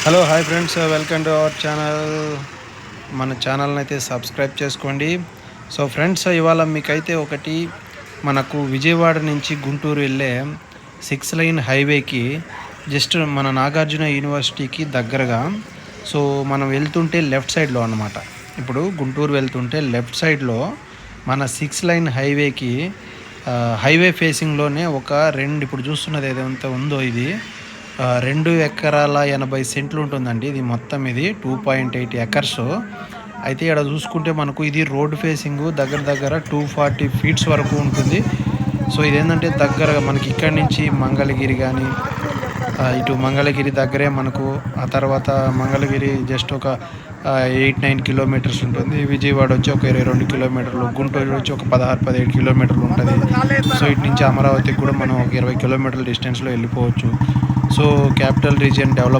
Hello hi friends welcome to our channel మన ఛానల్ని అయితే సబ్స్క్రైబ్ చేసుకోండి సో ఫ్రెండ్స్ uh, ఇవాళ మీకైతే ఒకటి మనకు విజయవాడ నుంచి గుంటూరు వెళ్ళే సిక్స్ లైన్ హైవేకి జస్ట్ మన నాగార్జున యూనివర్సిటీకి దగ్గరగా. సో మనం వెళ్తుంటే లెఫ్ట్ సైడ్లో అనమాట ఇప్పుడు గుంటూరు వెళ్తుంటే లెఫ్ట్ సైడ్లో మన సిక్స్ లైన్ హైవేకి హైవే ఫేసింగ్లోనే ఒక రెండు ఇప్పుడు చూస్తున్నది ఏదైతే ఉందో ఇది రెండు ఎకరాల ఎనభై సెంట్లు ఉంటుందండి. ఇది మొత్తం ఇది టూ పాయింట్ ఎయిట్ ఎకర్స్. అయితే ఇక్కడ చూసుకుంటే మనకు ఇది రోడ్ ఫేసింగ్ దగ్గర దగ్గర టూ ఫార్టీ ఫీట్స్ వరకు ఉంటుంది. సో ఇదేంటంటే దగ్గర మనకి ఇక్కడి నుంచి మంగళగిరి కానీ ఇటు మంగళగిరి దగ్గరే మనకు ఆ తర్వాత మంగళగిరి జస్ట్ ఒక ఎయిట్ నైన్ కిలోమీటర్స్ ఉంటుంది. విజయవాడ వచ్చి ఒక ఇరవై రెండు కిలోమీటర్లు గుంటూరు వచ్చి ఒక పదహారు పదిహేడు కిలోమీటర్లు ఉంటుంది. సో ఇటు నుంచి అమరావతికి కూడా మనం ఒక ఇరవై కిలోమీటర్ల డిస్టెన్స్లో వెళ్ళిపోవచ్చు. Capital region develop